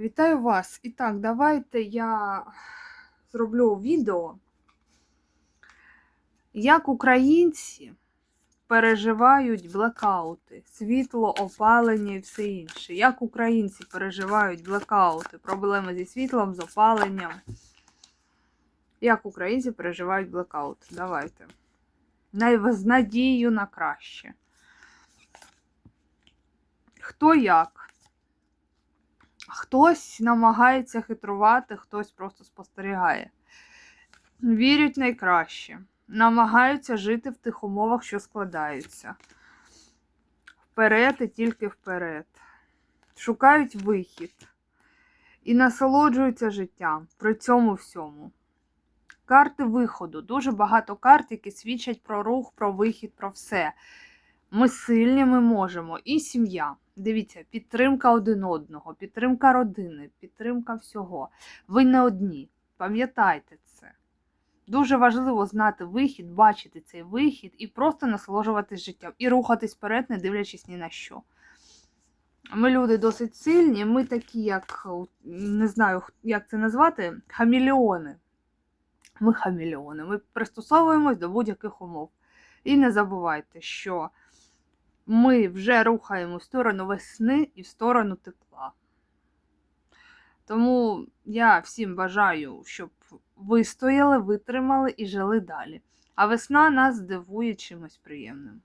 Вітаю вас! І так, давайте я зроблю відео, як українці переживають блекаути, світло, опалення і все інше. Як українці переживають блекаути, проблеми зі світлом, з опаленням. Як українці переживають блекаут? Давайте. З надією на краще. Хто як? Хтось намагається хитрувати, хтось просто спостерігає. Вірять найкраще. Намагаються жити в тих умовах, що складаються. Вперед і тільки вперед. Шукають вихід. І насолоджуються життям при цьому всьому. Карти виходу. Дуже багато карт, які свідчать про рух, про вихід, про все. Ми сильні, ми можемо. І сім'я. Дивіться, підтримка один одного, підтримка родини, підтримка всього. Ви не одні. Пам'ятайте це. Дуже важливо знати вихід, бачити цей вихід і просто насолоджуватись життям. І рухатись вперед, не дивлячись ні на що. Ми люди досить сильні, ми такі, як не знаю, як це назвати, хамілеони. Ми хамілеони. Ми пристосовуємось до будь-яких умов. І не забувайте, що ми вже рухаємо в сторону весни і в сторону тепла. Тому я всім бажаю, щоб вистояли, витримали і жили далі. А весна нас здивує чимось приємним.